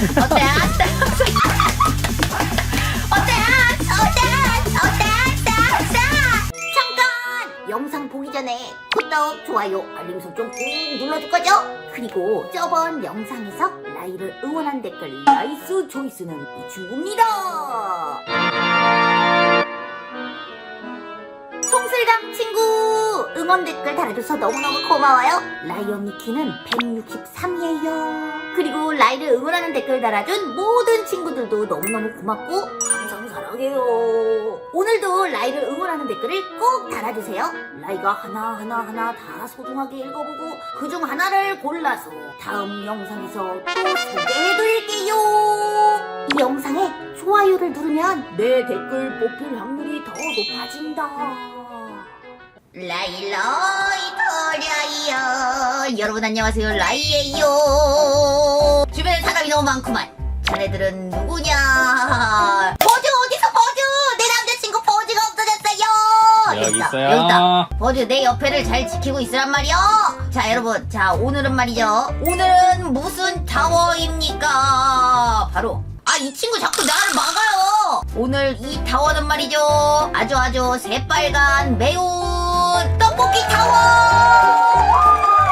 어때? 어때? 어때? 어때? 잠깐! 영상 보기 전에 구독, 좋아요, 알림 설정 꾹 눌러줄 거죠? 그리고 저번 영상에서 라이를 응원한 댓글 나이스 조이스는 이 친구입니다. 송슬강 친구 응원 댓글 달아줘서 너무너무 고마워요. 라이 언니 키는 163이에요. 그리고 라이를 응원하는 댓글 달아준 모든 친구들도 너무너무 고맙고 항상 사랑해요. 오늘도 라이를 응원하는 댓글을 꼭 달아주세요. 라이가 하나하나 하나 다 소중하게 읽어보고 그 중 하나를 골라서 다음 영상에서 또 소개해드릴게요. 이 영상에 좋아요를 누르면 내 댓글 뽑힐 확률이 더 높아진다. 라이라이 거려요 여러분 안녕하세요. 라이예요. 주변에 사람이 너무 많구만. 자네들은 누구냐? 버즈 어디서 버즈? 내 남자친구 버즈가 없어졌어요. 여기 있다, 있어요. 여기 있다. 버즈 내 옆에를 잘 지키고 있으란 말이요. 자 여러분. 자 오늘은 말이죠. 오늘은 무슨 타워입니까? 바로 아 이 친구 자꾸 나를 막아요. 오늘 이 타워는 말이죠. 아주 아주 새빨간 매운 떡볶이 타워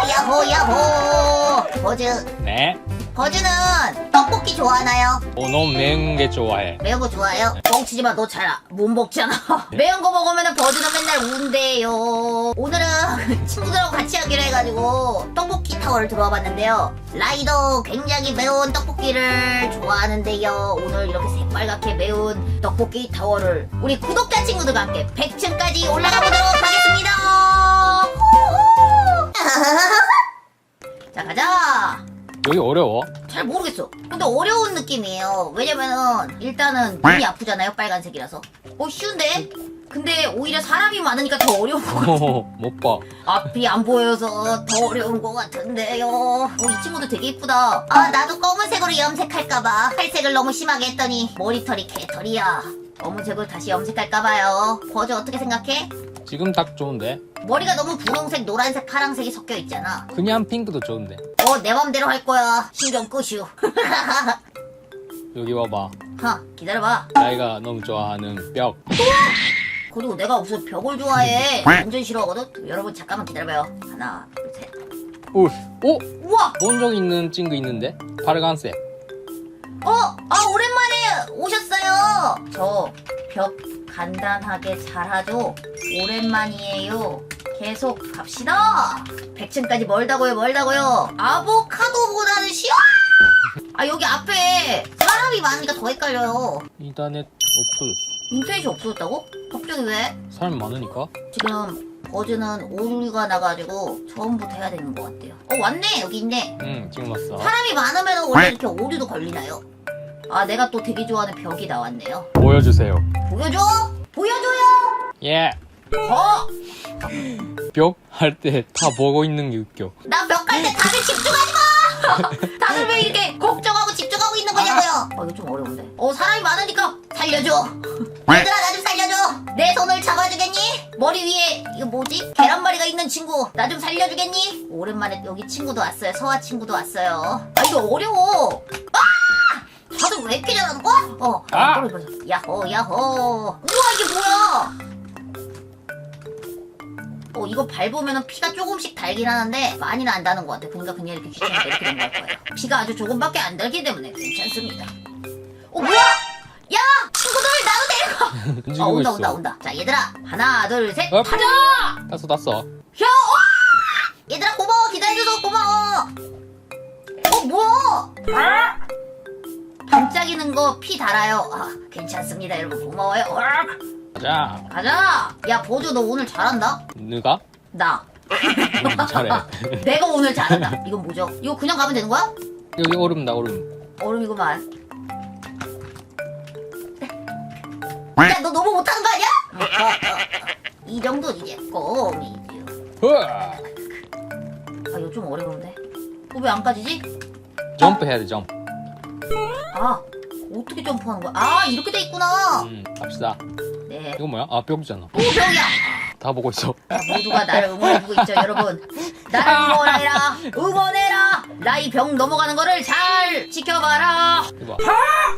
야호 야호 버즈 네. 버즈는 떡볶이 좋아하나요? 어, 너무 매운 게 좋아해. 매운 거 좋아해요? 뻥치지 마, 너 잘 못 먹잖아. 매운 거 먹으면 버즈는 맨날 운대요. 오늘은 친구들하고 같이 하기로 해가지고 떡볶이 타워를 들어와 봤는데요. 라이도 굉장히 매운 떡볶이를 좋아하는데요. 오늘 이렇게 새빨갛게 매운 떡볶이 타워를 우리 구독자 친구들과 함께 100층까지 올라가 보도록 하겠습니다. 자, 가자. 여기 어려워. 잘 모르겠어. 근데 어려운 느낌이에요. 왜냐면은 일단은 눈이 아프잖아요. 빨간색이라서. 어 쉬운데? 근데 오히려 사람이 많으니까 더 어려운 거 같아. 어, 못 봐. 앞이 안 보여서 더 어려운 것 같은데요. 어, 이 친구도 되게 이쁘다. 아, 나도 검은색으로 염색할까봐. 탈색을 너무 심하게 했더니 머리털이 개털이야. 검은색으로 다시 염색할까봐요. 버즈 어떻게 생각해? 지금 딱 좋은데. 머리가 너무 분홍색, 노란색, 파랑색이 섞여 있잖아. 그냥 핑크도 좋은데. 어, 내 맘대로 할 거야. 신경 끄슈. 여기 봐봐. 하, 기다려봐. 나이가 너무 좋아하는 벽. 그리고 내가 무슨 벽을 좋아해. 완전 싫어하거든? 여러분, 잠깐만 기다려봐요. 하나, 둘, 셋. 우. 오! 우와! 본 적 있는 친구 있는데? 빨간색. 어! 아, 오랜만에 오셨어요! 저 벽 간단하게 잘하죠? 오랜만이에요. 계속 갑시다! 100층까지 멀다고요, 멀다고요. 아보카도보다는 쉬워! 아, 여기 앞에 사람이 많으니까 더 헷갈려요. 인터넷 없어졌어. 인터넷이 없어졌다고? 갑자기 왜? 사람 많으니까? 지금 버즈는 오류가 나가지고 처음부터 해야 되는 것 같아요. 어, 왔네! 여기 있네. 응, 지금 왔어. 사람이 많으면 원래 이렇게 오류도 걸리나요? 아, 내가 또 되게 좋아하는 벽이 나왔네요. 보여주세요. 보여줘! 보여줘요! 예. 어! 벽할때 다 보고 있는 게 웃겨. 나벽갈때 다들 집중하지 마! 다들 왜 이렇게 걱정하고 집중하고 있는 거냐고요? 어, 이거 좀 어려운데. 어, 사람이 많으니까 살려줘! 얘들아, 나 좀 살려줘! 내 손을 잡아주겠니? 머리 위에, 이거 뭐지? 계란말이가 있는 친구, 나 좀 살려주겠니? 오랜만에 여기 친구도 왔어요. 서아 친구도 왔어요. 아, 이거 어려워! 아! 다들 왜 이렇게 잘하는 거야? 어, 아! 떨어져. 야호, 야호. 우와, 이게 뭐야? 어, 이거 밟으면 피가 조금씩 달긴 하는데 많이는 안 다는 것 같아. 보니까 그냥 이렇게 귀찮으니까 이렇게 된 걸 거예요. 피가 아주 조금밖에 안 달기 때문에 괜찮습니다. 어, 뭐야? 야! 친구들, 나도! 움직이고 아, 온다, 있어. 온다, 온다. 자, 얘들아. 하나, 둘, 셋. 업. 가자! 땄어, 땄어. 야, 와! 얘들아, 고마워. 기다려줘서 고마워. 어, 뭐야? 반짝이는 거 피 달아요. 아, 괜찮습니다, 여러분. 고마워요. 와! 가자. 가자! 야, 보조, 너 오늘 잘한다? 누가? 나. 응, 잘해. 내가 오늘 잘한다. 이건 뭐죠? 이거 그냥 가면 되는 거야? 여기 얼음다, 얼음. 얼음이구만. 야, 너 너무 못하는 거 아니야? 이 정도는 이제 껌이지. 으아! 아, 이거 좀 어려운데. 어, 왜안 까지지? 점프 해야 돼, 점프. 아, 어떻게 점프하는 거야? 아, 이렇게 돼 있구나. 음, 갑시다. 네. 이거 뭐야? 아, 벽이잖아. 오, 벽이야. 다 보고 있어. 자, 모두가 나를 응원해주고 있죠, 여러분. 나를 응원해라, 응원해라. 나 이 병 넘어가는 거를 잘 지켜봐라. 이거.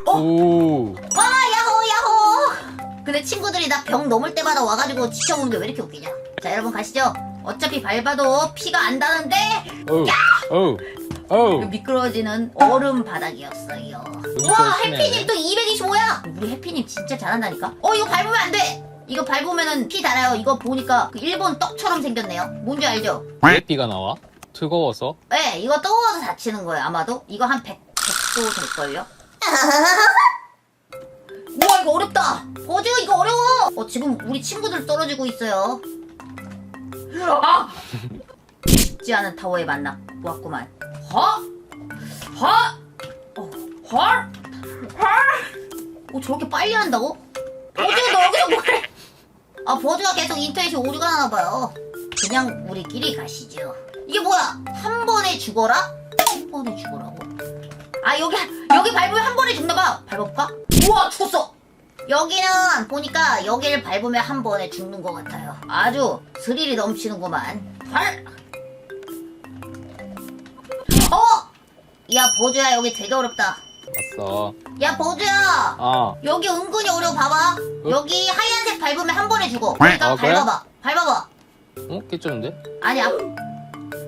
어? 오. 와, 야호, 야호. 근데 친구들이 나 병 넘을 때마다 와가지고 지켜보는 게 왜 이렇게 웃기냐? 자, 여러분 가시죠. 어차피 밟아도 피가 안 다는데 오. 오. 오. 미끄러지는 얼음 바닥이었어요. 와, 심해. 해피님 또 225야. 우리 해피님 진짜 잘한다니까. 어, 이거 밟으면 안 돼. 이거 밟으면은 피 달아요. 이거 보니까 그 일본 떡처럼 생겼네요. 뭔지 알죠? 왜 비가 나와? 뜨거워서? 네, 이거 떠워서 다치는 거예요, 아마도. 이거 한 100, 100도 될걸요? 우와, 이거 어렵다! 버즈, 이거 어려워! 어, 지금 우리 친구들 떨어지고 있어요. 아! 쉽지 않은 타워에 만나 보았구만. 허! 허! 어, 헐! 헐! 어, 저렇게 빨리 한다고? 버즈, 너 여기서 뭐해? 아, 버즈가 계속 인터넷이 오류가 나나봐요. 그냥 우리끼리 가시죠. 이게 뭐야? 한 번에 죽어라? 한 번에 죽어라고? 아 여기 여기 밟으면 한 번에 죽나봐. 밟아볼까? 우와 죽었어. 여기는 보니까 여기를 밟으면 한 번에 죽는 것 같아요. 아주 스릴이 넘치는구만. 발. 야 보주야 여기 되게 어렵다. 왔어. 야 보주야. 아. 여기 은근히 어려워 봐봐. 여기 하얀색 밟으면 한 번에 죽어. 그러니까 어, 그래? 밟아봐. 밟아봐. 어? 깨졌는데? 아니야.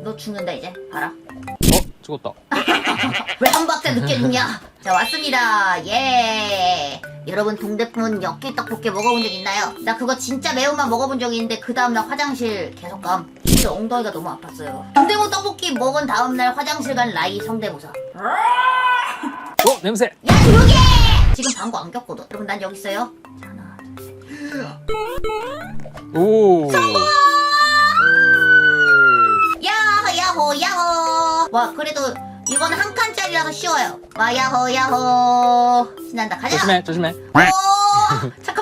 너 죽는다 이제. 봐라. 어? 죽었다. 왜 한 박자 늦게 죽냐? 자 왔습니다. 예. 여러분 동대문 엽기 떡볶이 먹어본 적 있나요? 나 그거 진짜 매운맛 먹어본 적이 있는데 그 다음날 화장실 계속 감. 진짜 엉덩이가 너무 아팠어요. 동대문 떡볶이 먹은 다음날 화장실 간 라이 성대모사. 어? 냄새! 야 조용히 해! 지금 방구 안 꼈거든. 여러분 난 여기 있어요. 자 하나 둘. 오. 야호 야호 야호. 와 그래도 이건 한 칸짜리라서 쉬워요. 와 야호 야호. 신난다. 가자. 조심해, 조심해. 오 잠깐만 오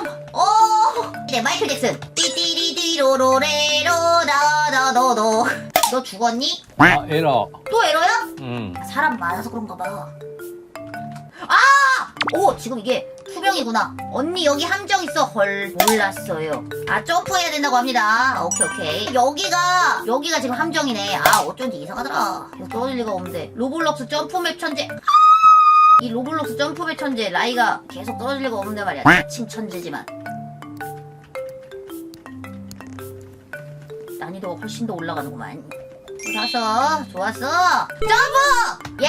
네, 마이클 잭슨 띠띠리디로로레로 나나너너 너 죽었니? 아, 에러. 또 에러야? 음. 사람 많아서 그런가 봐. 아! 오, 지금 이게 투명이구나. 언니 여기 함정 있어. 헐, 몰랐어요. 아, 점프해야 된다고 합니다. 오케이, 오케이. 여기가, 여기가 지금 함정이네. 아, 어쩐지 이상하더라. 이거 떨어질 리가 없는데. 로블록스 점프맵 천재. 이 로블록스 점프맵 천재 라이가 계속 떨어질 리가 없는데 말이야. 자칭 천재지만. 난이도가 훨씬 더 올라가는구만. 좋았어, 좋았어. 점프! 예,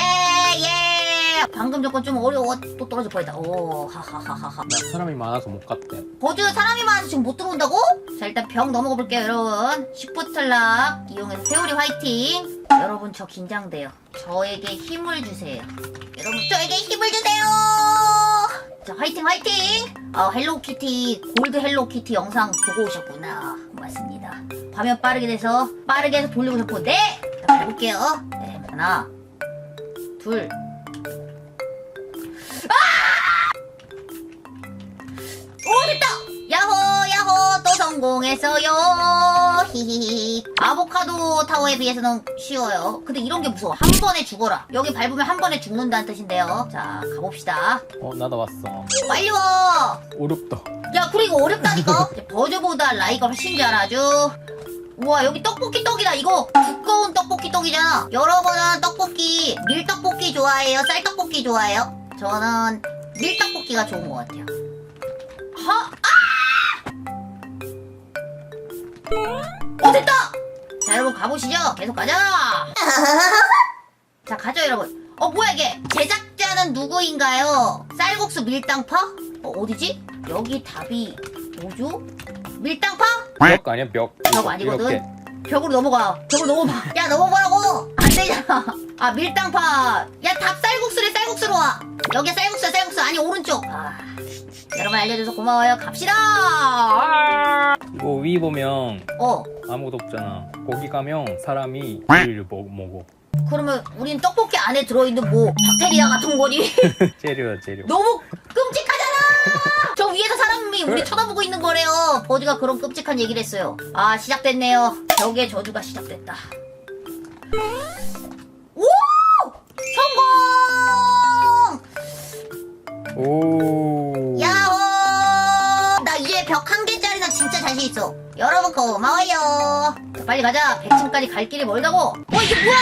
예. 방금 조건 좀 어려워. 또 떨어질 뻔했다. 오, 하하하하하. 나 사람이 많아서 못 갔대. 버즈 사람이 많아서 지금 못 들어온다고? 자, 일단 병 넘어가 볼게요, 여러분. 시프트락 이용해서 세월이 화이팅. 여러분, 저 긴장돼요. 저에게 힘을 주세요. 여러분, 저에게 힘을 주세요. 자, 화이팅, 화이팅. 아, 헬로키티, 골드 헬로키티 영상 보고 오셨구나. 고맙습니다. 화면 빠르게 돼서, 빠르게 해서 돌리고 싶고, 네! 자, 가볼게요. 네, 하나, 둘, 오 됐다! 야호 야호 또 성공했어요 히히히 아보카도 타워에 비해서는 쉬워요. 근데 이런 게 무서워. 한 번에 죽어라. 여기 밟으면 한 번에 죽는다는 뜻인데요. 자 가봅시다. 어, 나도 왔어. 빨리 와야 어렵다. 그리고 어렵다니까? 버즈보다 라이가 훨씬 잘하죠 우와 여기 떡볶이 떡이다 이거. 두꺼운 떡볶이 떡이잖아. 여러분은 떡볶이 밀떡볶이 좋아해요? 쌀떡볶이 좋아해요? 저는 밀떡볶이가 좋은 것 같아요 가보시죠 계속 가자 자 가죠 여러분 어 뭐야 이게 제작자는 누구인가요 쌀국수 밀당파 어 어디지 여기 답이 뭐죠 밀당파 벽 아니야, 벽. 벽 아니거든. 이렇게. 벽으로 넘어가. 벽으로 넘어봐. 야, 넘어보라고! 안 되잖아. 아, 밀당파. 야, 닭 쌀국수래, 쌀국수로 와. 여기 쌀국수야, 쌀국수. 아니, 오른쪽. 아, 여러분 알려줘서 고마워요. 갑시다! 아. 이거 위 보면 어, 아무것도 없잖아. 거기 가면 사람이 를 먹, 먹어. 그러면 우린 떡볶이 안에 들어있는 뭐, 박테리아 같은 거니? 재료야, 재료. 너무 끔찍하잖아! 저 위에서 사람이 우리 쳐다보고 있는 거래요. 버즈가 그런 끔찍한 얘기를 했어요. 아, 시작됐네요. 벽의 저주가 시작됐다. 오! 성공! 오. 진짜 자신 있어. 여러분 고마워요. 자, 빨리 가자. 100층까지 갈 길이 멀다고. 어 이게 뭐야?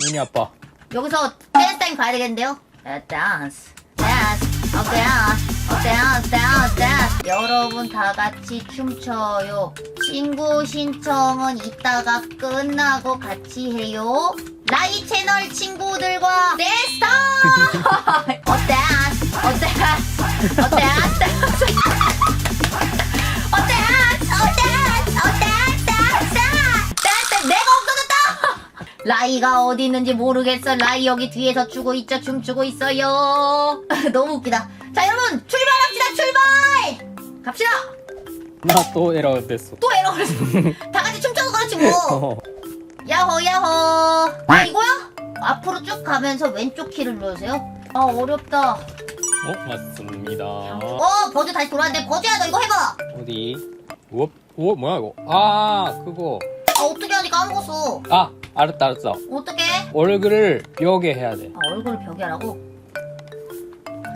눈이 아파. 여기서 댄스 타임 가야 되겠는데요? 네, 댄스. 댄스. 어, 댄스. 어, 댄스, 댄스, 댄스. 여러분 다 같이 춤춰요. 친구 신청은 이따가 끝나고 같이 해요. 라이 채널 친구들과 댄스 타임! 어, 댄스. 어, 댄스. 어, 댄스. 라이가 어디 있는지 모르겠어. 라이 여기 뒤에서 추고 있죠. 춤추고 있어요. 너무 웃기다. 자, 여러분, 출발합시다. 출발! 갑시다! 나 또 에러 됐어. 또 에러 걸렸어. 다 같이 춤춰서 그렇지 뭐. 어. 야호, 야호. 아, 이거야? 앞으로 쭉 가면서 왼쪽 키를 눌러주세요. 아, 어렵다. 어 맞습니다. 어, 버즈 다시 돌아왔는데, 버즈야, 너 이거 해봐. 어디? 우와, 우와 뭐야 이거? 아 그거. 아, 어떻게 하니 까먹었어. 아 알았다 알았어. 어떻게? 얼굴을 벽에 해야 돼. 아, 얼굴을 벽에 하라고?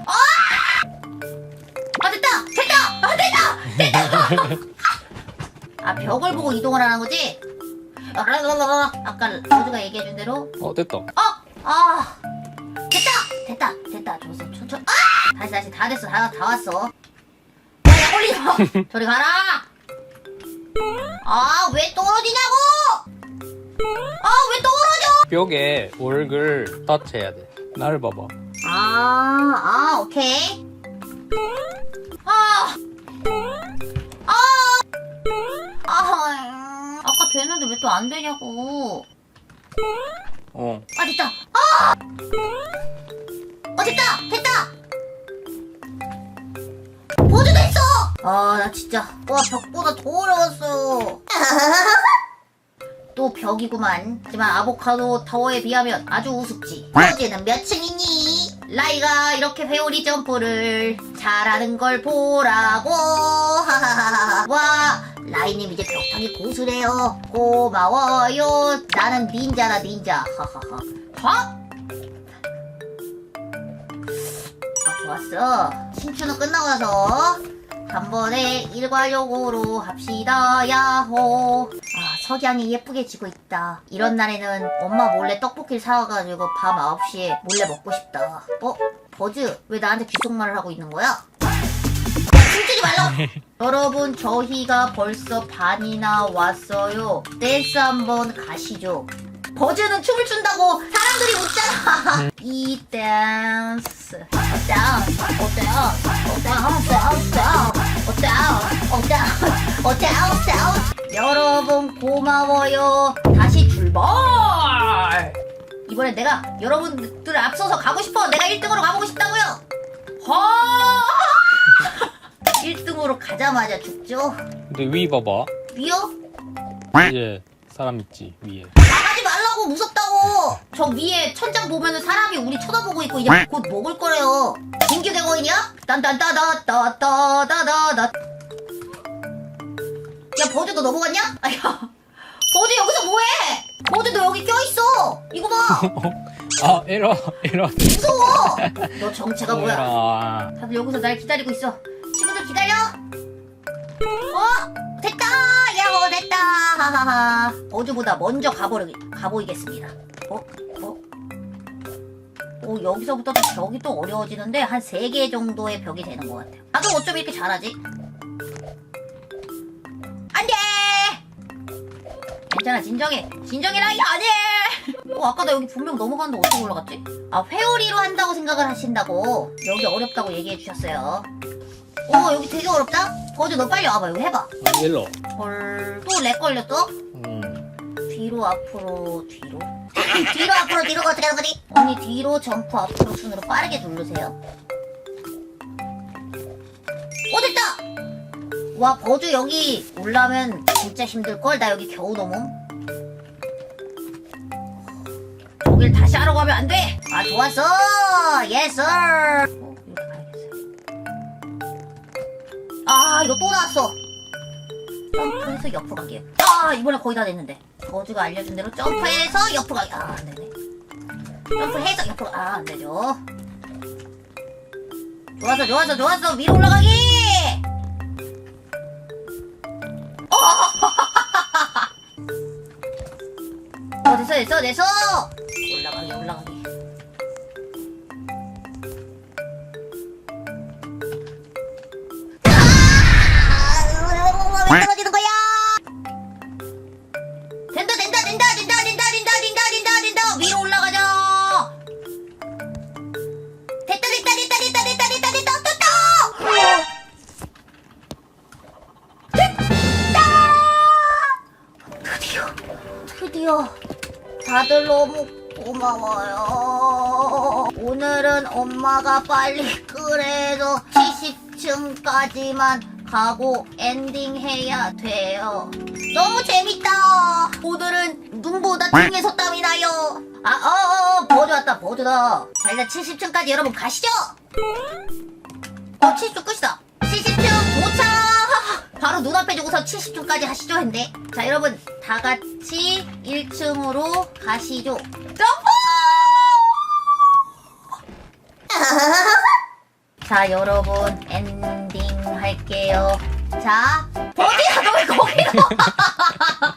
아! 아, 됐다! 됐다! 아, 됐다! 됐다! 아, 벽을 보고 이동을 하는 거지? 아, 라라라라. 아까 로즈가 얘기해준 대로. 어 됐다. 어! 아! 됐다! 됐다! 됐다. 좋았어. 천천 아! 다시, 다시. 다 됐어. 다, 다 왔어. 야, 야, 올리지 마! 저리 가라! 아, 왜 떨어지냐고! 벽에 얼굴 터치해야 돼. 나를 봐봐. 아, 아, 오케이. 아, 아, 아, 아까 됐는데 왜 또 안 되냐고. 어. 아, 됐다. 아! 어, 됐다! 됐다! 보조 됐어! 아, 나 진짜. 와, 벽보다 더 어려웠어. 또 벽이구만. 하지만 아보카도 타워에 비하면 아주 우습지. 보즈는 몇 층이니? 라이가 이렇게 회오리 점프를 잘하는 걸 보라고. 와, 라이님 이제 벽타기 고수래요. 고마워요. 나는 닌자다 닌자. 하하하. 화? 아, 좋았어. 신추는 끝나고 나서 단번에 일괄욕으로 합시다. 야호. 아, 석양이 예쁘게 지고 있다. 이런 날에는 엄마 몰래 떡볶이를 사와가지고 밤 9시에 몰래 먹고 싶다. 어? 버즈, 왜 나한테 귓속말을 하고 있는 거야? 야, 춤추지 말라고! 여러분, 저희가 벌써 반이나 왔어요. 댄스 한번 가시죠. 버즈는 춤을 춘다고 사람들이 웃잖아. 이 댄스, 어 댄스, 어 댄스, 어 댄스, 어 댄스, 어 댄스, 어 댄스, 댄스. 여러분 고마워요. 다시 출발. 이번엔 내가 여러분들 앞서서 가고 싶어. 내가 1등으로 가보고 싶다고요. 허! 1등으로 가자마자 죽죠. 근데 위 봐봐. 위요? 이제 사람 있지 위에. 나가지 말라고 무섭다고 저 위에 천장 보면은 사람이 우리 쳐다보고 있고 이제 곧 먹을 거래요 김규 대거인이야? 딴딴따다따따다다다 야 버즈 너 넘어갔냐? 아야 버즈 여기서 뭐해? 버즈 너 여기 껴있어 이거 봐 아 에러 에러. 무서워 너 정체가 뭐야 에러. 다들 여기서 날 기다리고 있어 친구들 기다려 어? 됐다 야호 됐다 하하하 어제보다 먼저 가버리, 가보이겠습니다 어? 어? 어 여기서부터 또 벽이 또 어려워지는데 한 3개 정도의 벽이 되는 것 같아요 나도 어쩜 이렇게 잘하지? 괜찮아 진정해 진정해라 이 안해 어 아까 나 여기 분명 넘어갔는데 어떻게 올라갔지? 아 회오리로 한다고 생각을 하신다고 여기 어렵다고 얘기해 주셨어요 어 여기 되게 어렵다? 버즈 너 빨리 와봐 이거 해봐 아, 일로. 헐또 렉 걸렸어? 음. 뒤로 앞으로 뒤로 뒤로 앞으로 뒤로가 어떻게 하는 거지? 언니 뒤로 점프 앞으로 순으로 빠르게 누르세요 어 됐다! 와 버즈 여기 올라면 진짜 힘들걸? 나 여기 겨우 넘음 저길 다시 하러 가면 안 돼! 아 좋았어! 예스! 어, 이렇게 가야겠어요 아 이거 또 나왔어 점프해서 옆으로 가게. 아 이번에 거의 다 됐는데. 버즈가 알려준 대로 점프해서 옆으로 가게. 아 안되네. 점프해서 옆으로 아 안되죠. 좋았어 좋았어 좋았어 위로 올라가기. そうですそうですそう 너무 고마워요 오늘은 엄마가 빨리 그래도 70층까지만 가고 엔딩 해야 돼요 너무 재밌다 오늘은 눈보다 등에서 땀이 나요 아, 어, 어, 어, 버즈 왔다, 버즈다. 자, 일단 70층까지 여러분 가시죠! 어, 70층 끝이다. 70층 도착! 바로 눈앞에 두고서 70층까지 하시죠, 했네. 자, 여러분, 다 같이 1층으로 가시죠. 자, 여러분, 엔딩 할게요. 자, 버즈야, 너 왜 거기로 와?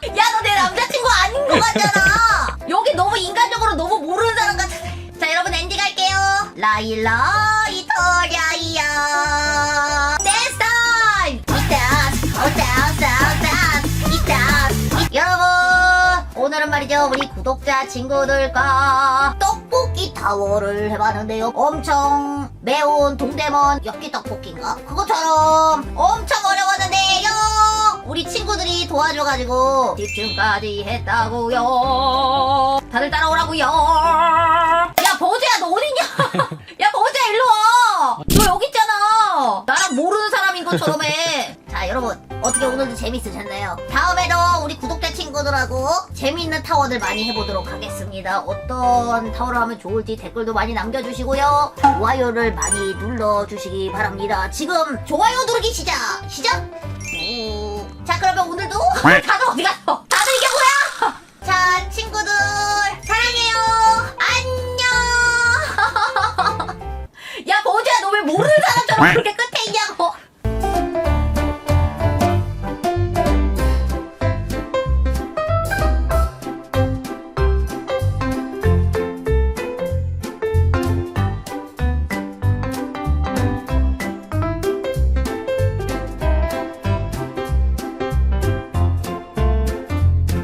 야, 너 내 남자친구 아닌 것 같잖아. 여기 너무 인간적으로 너무 모르는 사람 같아. 자, 여러분 엔딩 할게요. 라일라 이토리아이야. 여러분, 오늘은 말이죠. 우리 구독자 친구들과 떡볶이 타워를 해봤는데요. 엄청 매운 동대문 엽기 떡볶이인가? 그것처럼 엄청 어려웠는데요. 우리 친구들이 도와줘가지고 집중까지 했다고요. 다들 따라오라고요. 야 버즈야 너 어딨냐? 야 버즈야 일로 와. 너 여기 있잖아. 나랑 모르는 사람인 것처럼 해. 여러분 어떻게 오늘도 재밌으셨나요? 다음에도 우리 구독자 친구들하고 재미있는 타워들 많이 해보도록 하겠습니다. 어떤 타워를 하면 좋을지 댓글도 많이 남겨주시고요. 좋아요를 많이 눌러주시기 바랍니다. 지금 좋아요 누르기 시작! 시작! 네. 자 그러면 오늘도 네. 다들 어디 갔어? 다들 이게 뭐야? 자 친구들 사랑해요. 안녕. 야 보자 너 왜 모르는 사람처럼 네. 그렇게